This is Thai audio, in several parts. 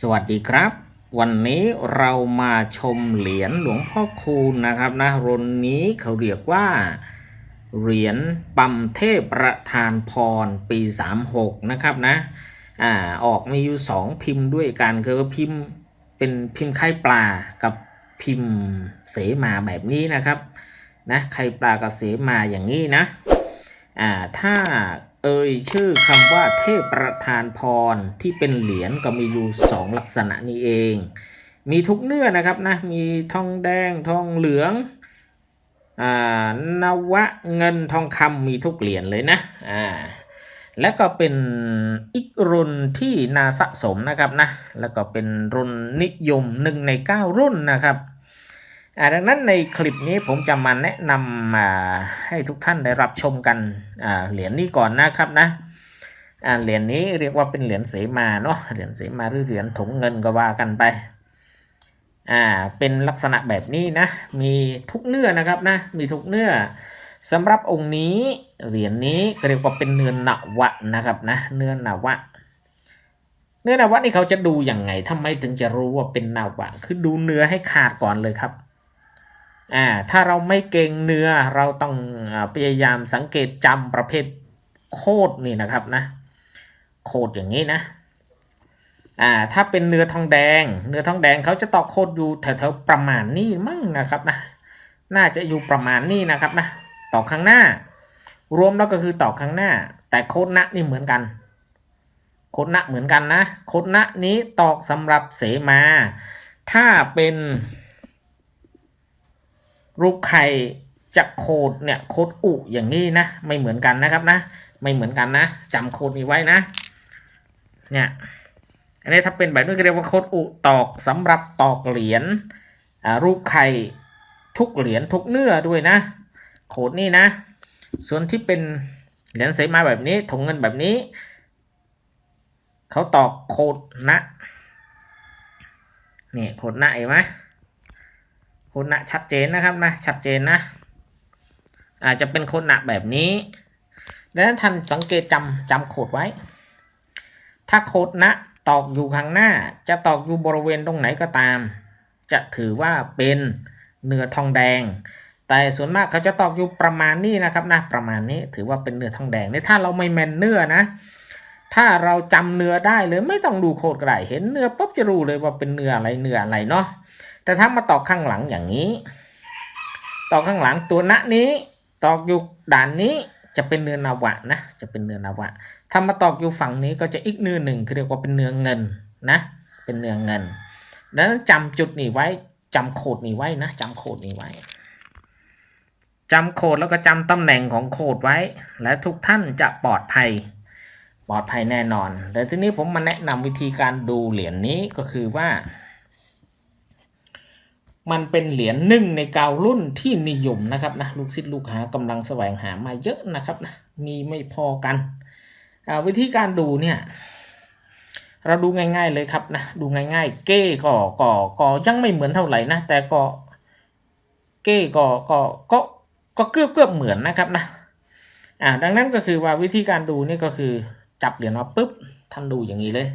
สวัสดีครับ วันนี้เรามาชมเหรียญหลวงพ่อคูณนะครับนะรุ่นนี้เขาเรียกว่า เหรียญปั๊มเทพประธานพรปี 36 นะครับนะอ่าออกมีอยู่สองพิมพ์ด้วยกันคือพิมพ์เป็นพิมพ์ไข่ปลากับพิมพ์เสมาแบบนี้นะครับนะไข่ปลากับเสมาอย่างนี้นะอ่าถ้า เอ่ยชื่อคำว่าเทพประธานพรที่เป็นเหรียญก็มีอยู่สองลักษณะนี้เอง มีทุกเนื้อนะครับนะมีทองแดงทองเหลืองอ่านวะเงินทองคำมีทุกเหรียญเลยนะอ่าและก็เป็นอีกรุ่นที่นาสะสมนะครับนะแล้วก็เป็นรุ่นนิยมหนึ่งในเก้ารุ่นนะครับ ดังนั้นในคลิปนี้ผมจะมาแนะนำอ่าให้ทุกท่านได้รับชมกันเหรียญนี้ก่อนนะครับนะเหรียญนี้เรียกว่าเป็นเหรียญเสมาเนาะเหรียญเสมาหรือเหรียญถุงเงินก็ว่ากันไปอ่าเป็นลักษณะแบบนี้นะมีทุกเนื้อนะครับนะมีทุกเนื้อสำหรับองค์นี้เหรียญนี้เรียกว่าเป็นเนื้อหนวะนะครับนะเนื้อหนวะเนื้อนาวะนี่เขาจะดูอย่างไงทำไมถึงจะรู้ว่าเป็นนาวะ คือดูเนื้อให้ขาดก่อนเลยครับ อ่าถ้าเราไม่เก่งเนื้อเราต้องอพยายามสังเกตจำประเภทโคดนี่นะครับนะโคดอย่างนี้นะอ่าถ้าเป็นเนื้อทองแดง เนื้อทองแดงเขาจะตอกโคดอยู่แถวๆประมาณนี้มั่งนะครับนะน่าจะอยู่ประมาณนี้นะครับนะตอกข้างหน้า รวมแล้วก็คือตอกข้างหน้า แต่โคดนะนี่เหมือนกัน โคดนะเหมือนกันนะโคดนะนี้ตอกสำหรับเสมา ถ้าเป็น รูปไข่จะโคดเนี่ยโคดอุอย่างนี้นะ ไม่เหมือนกันนะครับนะ ไม่เหมือนกันนะจำโคดนี้ไว้นะ เนี่ยอันนี้ถ้าเป็นแบบนี้ก็เรียกว่าโคดอุตอกสำหรับตอกเหรียญรูปไข่ทุกเหรียญทุกเนื้อด้วยนะ โคดนี่นะ ส่วนที่เป็นเหรียญเสมาแบบนี้ถุงเงินแบบนี้เขาตอกโคดนะนี่โคดนะเห็นไหม คุณะชัดเจนนะครับนะชัดเจนนะอาจจะเป็นคุณะแบบนี้ดังนั้นท่านสังเกตจำจำโคดไว้ ถ้าโคดนะตอกอยู่ข้างหน้า จะตอกอยู่บริเวณตรงไหนก็ตาม จะถือว่าเป็นเนื้อทองแดง แต่ส่วนมากเขาจะตอกอยู่ประมาณนี้นะครับนะประมาณนี้ถือว่าเป็นเนื้อทองแดงในถ้าเราไม่แมนเนื้อนะ ถ้าเราจำเนื้อได้เลยไม่ต้องดูโคดก็ได้เห็นเนื้อปุ๊บจะรู้เลยว่าเป็นเนื้ออะไรเนื้ออะไรเนาะ แต่ถ้ามาตอกข้างหลังอย่างนี้ ตอกข้างหลังตัวณนี้ ตอกอยู่ด่านนี้จะเป็นเนื้อนาวะนะ จะเป็นเนื้อนาวะ ถ้ามาตอกอยู่ฝั่งนี้ก็จะอีกเนื้อหนึ่งคือเรียกว่าเป็นเนื้อเงินนะ เป็นเนื้อเงินดังนั้นจำจุดนี้ไว้จำโคดนี้ไว้นะจำโคดนี้ไว้จำโคดแล้วก็จำตำแหน่งของโคดไว้ และทุกท่านจะปลอดภัย ปลอดภัยแน่นอน แต่ทีนี้ผมมาแนะนำวิธีการดูเหรียญนี้ก็คือว่า มันเป็นเหรียญหนึ่งในเการุ่นที่นิยมนะครับนะลูกศิษย์ลูกหากำลังแสวงหามาเยอะนะครับนะมีไม่พอกันวิธีการดูเนี่ยเราดูง่าย ๆเลยครับนะดูง่ายๆ เก้ก็ก็ก็ยังไม่เหมือนเท่าไหร่นะแต่ก็เก้ก็ก็ก็ก็เกือบเกือบเหมือนนะครับนะอ่าดังนั้นก็คือว่าวิธีการดูนี่ก็คือจับเหรียญมาปุ๊บท่านดูอย่างนี้เลย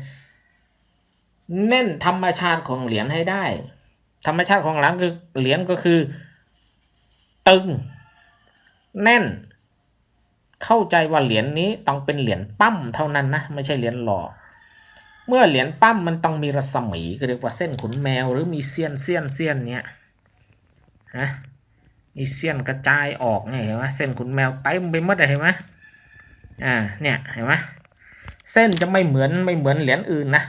เน้นธรรมชาติของเหรียญให้ได้ ธรรมชาติของหรียญคือเหรียญก็คือ ตึง แน่น เข้าใจว่าเหรียญนี้ต้องเป็นเหรียญปั้มเท่านั้นนะไม่ใช่เหรียญหล่อเมื่อเหรียญปั้มมันต้องมีรัศมีก็เรียกว่าเส้นขนแมวหรือมีเสี้ยนเสี้ยนเสี้ยนเนี้ยนะมีเสี้ยนกระจายออกเนี่ยเห็นไหมเส้นขนแมวเต็มไปหมดเลยเห็นไหมอ่าเนี่ยเห็นไหมเส้นจะไม่เหมือนไม่เหมือนเหรียญอื่นนะ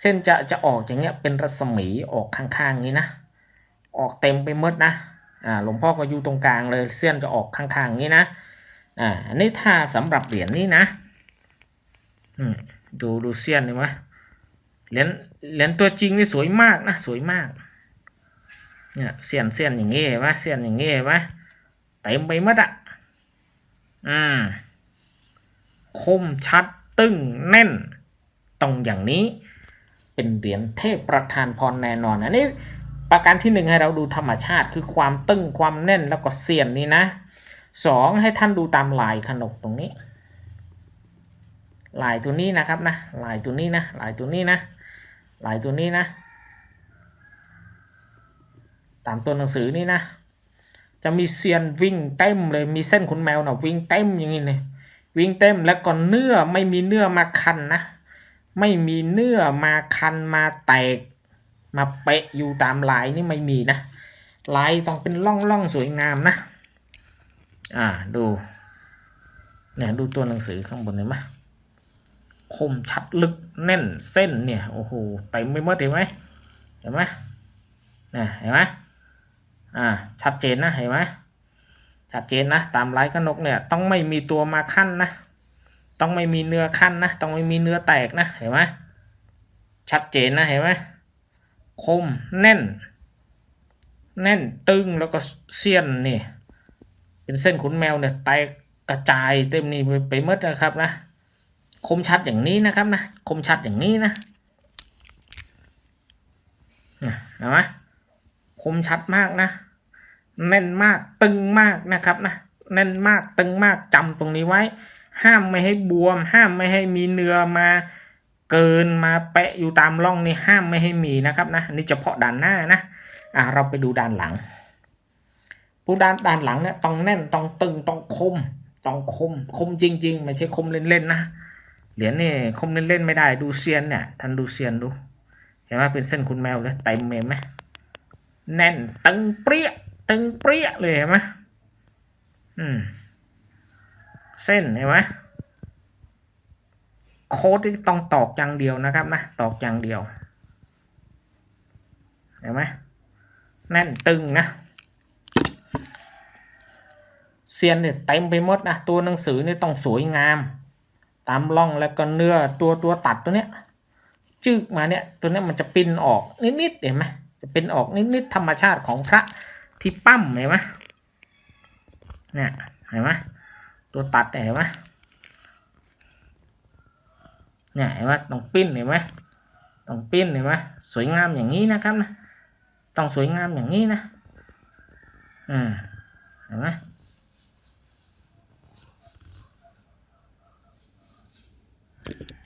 เส้นจะจะออกอย่างเงี้ยเป็นรัศมีออกข้างๆนี้นะ ออกเต็มไปหมดนะอ่าหลวงพ่อก็อยู่ตรงกลางเลยเส้นจะออกข้างๆนี้นะอ่าอันนี้ถ้าสำหรับเหรียญนี้นะอืมดูดูเส้นเห็นไหมเหรียญเหรียญตัวจริงนี่สวยมากนะสวยมากเนี่ยเสียนเสียนอย่างงี้เห็นไหมเสียนอย่างงี้เห็นไหมเต็มไปหมดอะอืมคมชัดตึงแน่นตรงอย่างนี้ เป็นเหรียญเทพประธานพรแน่นอนอันนี้ประการที่หนึ่งให้เราดูธรรมชาติคือความตึงความแน่นแล้วก็เสียนนี้นะสองให้ท่านดูตามลายขนกตรงนี้ ลายตัวนี้นะครับนะลายตัวนี้นะลายตัวนี้นะลายตัวนี้นะ ตามตัวหนังสือนี่นะ จะมีเซียนวิ่งเต็มเลยมีเส้นขนแมวนะวิ่งเต็มอย่างนี้เลยวิ่งเต็มแล้วก็เนื้อไม่มีเนื้อมาคันนะ ไม่มีเนื้อมาคันมาแตก มาเปะอยู่ตามลายนี่ไม่มีนะลายต้องเป็นล่องล่องสวยงามนะ อ่าดูเนี่ยดูตัวหนังสือข้างบนเห็นไหมคมชัดลึกแน่นเส้นเนี่ยโอ้โหเต็มไปหมดเห็นไหมเห็นไหมเนี่ยเห็นไหมอ่าชัดเจนนะเห็นไหมชัดเจนนะตามลายกนกเนี่ยต้องไม่มีตัวมาขั้นนะ ต้องไม่มีเนื้อขั้นนะ ต้องไม่มีเนื้อแตกนะ เห็นไหมชัดเจนนะ เห็นไหมคมแน่น แน่นตึงแล้วก็เสี้ยนนี่เป็นเส้นขนแมวเนี่ยแตกกระจายเต็มนี่ไปไปหมดนะครับนะ คมชัดอย่างนี้นะครับนะ คมชัดอย่างนี้นะนะเห็นไหมคมชัดมากนะ แน่นมากตึงมากนะครับนะ แน่นมากตึงมากจำตรงนี้ไว้ ห้ามไม่ให้บวม ห้ามไม่ให้มีเนื้อมาเกินมาแปะอยู่ตามร่องนี่ห้ามไม่ให้มีนะครับนะนี่เฉพาะด้านหน้านะอะเราไปดูด้านหลังผู้ด้านด้านหลังเนี่ยต้องแน่นต้องตึงต้องคมต้องคมคมจริง ๆ ไม่ใช่คมเล่นๆนะเหรียญนี่คมเล่นๆไม่ได้ดูเซียนเนี่ยท่านดูเซียนดูเห็นไหมเป็นเส้นคุณแมวเลยเต็มเห็นไหมแน่นตึงเปรี้ยตึงเปรี้ยเลยเห็นไหมอืม เส้นเห็นไหมโค้ดที่ต้องตอกอย่างเดียวนะครับนะตอกอย่างเดียวเห็นไหมแน่นตึงนะเซียนเนี่ยเต็มไปหมดนะตัวหนังสือเนี่ยต้องสวยงาม ตามร่องแล้วก็เนื้อตัวตัวตัดตัวเนี้ยจึกมาเนี่ยตัวเนี้ยมันจะปิ้นออกนิดๆเห็นไหมจะเป็นออกนิดๆธรรมชาติของพระที่ปั้มเห็นไหมเนี่ยเห็นไหม ตัวตัดเห็นไหมเนี่ยเห็นไหมต้องปิ้นเห็นไหมต้องปิ้นเห็นไหมสวยงามอย่างนี้นะครับนะต้องสวยงามอย่างนี้นะอืมเห็นไหม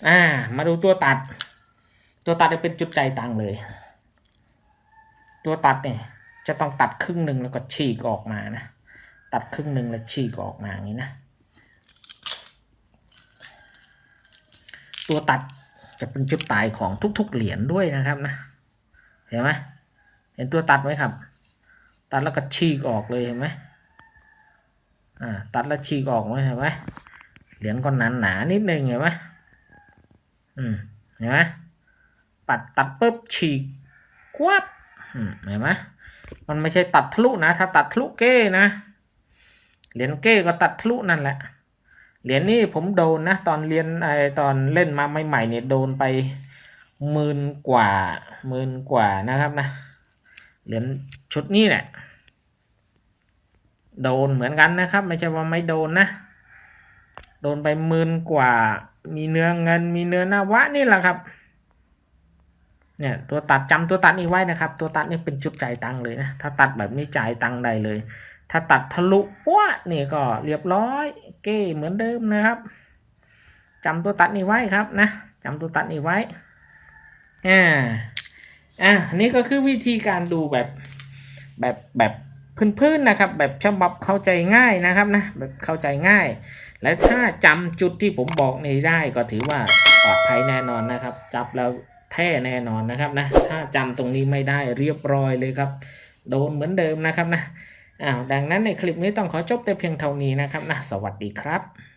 อ่า มาดูตัวตัด ตัวตัดเนี่ยเป็นจุดใจตังเลย ตัวตัดเนี่ยจะต้องตัดครึ่งหนึ่งแล้วก็ฉีกออกมานะ ตัดครึ่งหนึ่งแล้วฉีกออกมาอย่างนี้นะ ตัวตัดจะเป็นจุดตายของทุก ๆ เหรียญด้วยนะครับนะ เห็นไหมเห็นตัวตัดไหมครับ ตัดแล้วก็ฉีกออกเลยเห็นไหมอ่าตัดแล้วฉีกออกเลยเห็นไหมเหรียญก็หนาหนานิดนึงเห็นไหมอืมเห็นไหมปัดตัดปุ๊บฉีกควับอืมเห็นไหมมันไม่ใช่ตัดทะลุนะ ถ้าตัดทะลุเก้นะ เหรียญเก้ก็ตัดทะลุนั่นแหละ เหรียญนี้ผมโดนนะตอนเรียนไอตอนเล่นมาใหม่ๆเนี่ยโดนไปหมื่นกว่าหมื่นกว่านะครับนะเหรียญชุดนี้แหละโดนเหมือนกันนะครับ ไม่ใช่ว่าไม่โดนนะ โดนไปหมื่นกว่า มีเนื้อเงิน มีเนื้อหน้าวะนี่แหละครับ เนี่ยตัวตัดจำตัวตัดนี้ไว้นะครับ ตัวตัดนี่เป็นจุดจ่ายตังค์เลยนะถ้าตัดแบบนี้จ่ายตังค์ได้เลย ถ้าตัดทะลุปั้วนี่ก็เรียบร้อย เก้เหมือนเดิมนะครับจำตัวตัดนี้ไว้ครับนะจำตัวตัดนี้ไว้อ่าอะนี่ก็คือวิธีการดูแบบแบบแบบพื้นๆนะครับ แบบฉบับเข้าใจง่ายนะครับนะแบบเข้าใจง่าย และถ้าจำจุดที่ผมบอกนี้ได้ก็ถือว่าปลอดภัยแน่นอนนะครับ จับแล้วแท้แน่นอนนะครับนะถ้าจำตรงนี้ไม่ได้เรียบร้อยเลยครับ โดนเหมือนเดิมนะครับนะ อ้าวดังนั้นในคลิปนี้ต้องขอจบแต่เพียงเท่านี้นะครับนะสวัสดีครับ